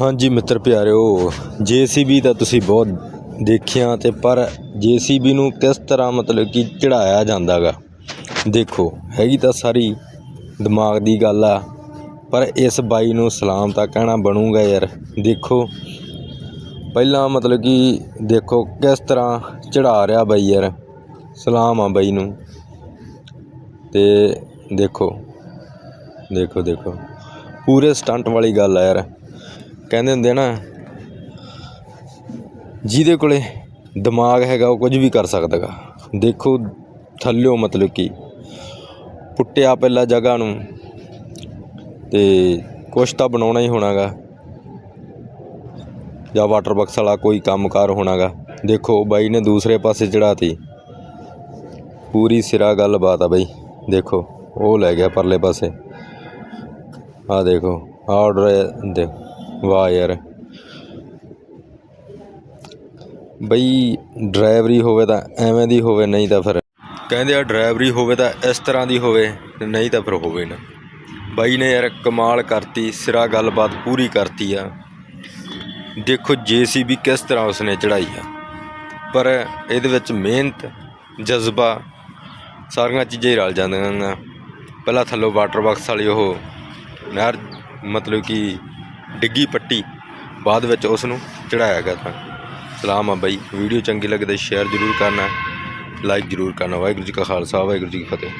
ਹਾਂਜੀ ਮਿੱਤਰ ਪਿਆਰਿਓ ਜੀਸੀਬੀ ਤਾਂ ਤੁਸੀਂ ਬਹੁਤ ਦੇਖਿਆ ਤੇ ਪਰ ਜੀਸੀਬੀ ਨੂੰ ਕਿਸ ਤਰ੍ਹਾਂ ਮਤਲਬ ਕਿ ਚੜਾਇਆ ਜਾਂਦਾਗਾ? ਦੇਖੋ, ਹੈਗੀ ਤਾਂ ਸਾਰੀ ਦਿਮਾਗ ਦੀ ਗੱਲ ਆ, ਪਰ ਇਸ ਬਾਈ ਨੂੰ ਸਲਾਮ ਤਾਂ ਕਹਿਣਾ ਬਣੂਗਾ ਯਾਰ। ਦੇਖੋ, ਪਹਿਲਾਂ ਮਤਲਬ ਕਿ ਦੇਖੋ ਕਿਸ ਤਰ੍ਹਾਂ ਚੜਾ ਰਿਹਾ ਬਾਈ ਯਾਰ। ਸਲਾਮ ਆ ਬਾਈ ਨੂੰ। ਤੇ ਦੇਖੋ ਦੇਖੋ ਦੇਖੋ। ਪੂਰੇ ਸਟੰਟ ਵਾਲੀ ਗੱਲ ਆ ਯਾਰ। ਕਹਿੰਦੇ ਹੁੰਦੇ ਨਾ, ਜਿਹਦੇ ਕੋਲੇ ਦਿਮਾਗ ਹੈਗਾ, ਉਹ ਕੁਝ ਵੀ ਕਰ ਸਕਦਾਗਾ। ਦੇਖੋ ਥੱਲਿਓ ਮਤਲਬ ਕਿ, ਪੁੱਟਿਆ ਪਹਿਲਾਂ ਜਗ੍ਹਾ ਨੂੰ ਤੇ ਕੁਛ ਤਾਂ ਬਣਾਉਣਾ ਹੀ ਹੋਣਾਗਾ। ਜਾਂ ਵਾਟਰ ਬਕਸ ਵਾਲਾ ਕੋਈ ਕੰਮਕਾਰ ਹੋਣਾਗਾ। ਦੇਖੋ ਬਾਈ ਨੇ ਦੂਸਰੇ ਪਾਸੇ ਚੜਾਤੀ ਪੂਰੀ ਸਿਰਾ ਗੱਲਬਾਤ ਆ ਬਾਈ। ਦੇਖੋ, ਉਹ ਲੈ ਗਿਆ ਪਰਲੇ ਪਾਸੇ। ਆ ਦੇਖੋ ਆਰਡਰ ਦੇ ਵਾਹ ਯਾਰ। ਬਈ ਡਰਾਈਵਰੀ ਹੋਵੇ ਤਾਂ ਐਵੇਂ ਦੀ ਹੋਵੇ, ਨਹੀਂ ਤਾਂ ਫਿਰ ਕਹਿੰਦੇ ਆ ਡਰਾਈਵਰੀ ਹੋਵੇ ਤਾਂ ਇਸ ਤਰ੍ਹਾਂ ਦੀ ਹੋਵੇ ਨਹੀਂ ਤਾਂ ਫਿਰ ਹੋਵੇ ਨਾ। ਬਾਈ ਨੇ ਯਾਰ ਕਮਾਲ ਕਰਤੀ, ਸਿਰਾ ਗੱਲਬਾਤ ਪੂਰੀ ਕਰਤੀ ਆ। ਦੇਖੋ ਜੀਸੀਬੀ ਕਿਸ ਤਰ੍ਹਾਂ ਉਸਨੇ ਚੜਾਈ ਆ। ਪਰ ਇਹਦੇ ਵਿੱਚ ਮਿਹਨਤ, ਜਜ਼ਬਾ ਸਾਰੀਆਂ ਚੀਜ਼ਾਂ ਹੀ ਰਲ ਜਾਂਦੀਆਂ ਨੇ। ਪਹਿਲਾਂ ਥੱਲੋਂ ਵਾਟਰ ਬਾਕਸ ਵਾਲੀ ਉਹ ਨਹਿਰ, ਮਤਲਬ ਕਿ ਡਿੱਗੀ ਪੱਟੀ। ਬਾਅਦ ਵਿੱਚ ਉਸ ਨੂੰ ਚੜਾਇਆ ਗਿਆ ਤਾਂ। ਸਲਾਮ ਆ ਬਾਈ। ਵੀਡੀਓ ਚੰਗੀ ਲੱਗੇ ਤਾਂ ਸ਼ੇਅਰ ਜ਼ਰੂਰ ਕਰਨਾ। ਲਾਈਕ ਜ਼ਰੂਰ ਕਰਨਾ। ਵਾਹਿਗੁਰੂ ਜੀ ਕਾ ਖਾਲਸਾ, ਵਾਹਿਗੁਰੂ ਜੀ ਕੀ ਫਤਿਹ।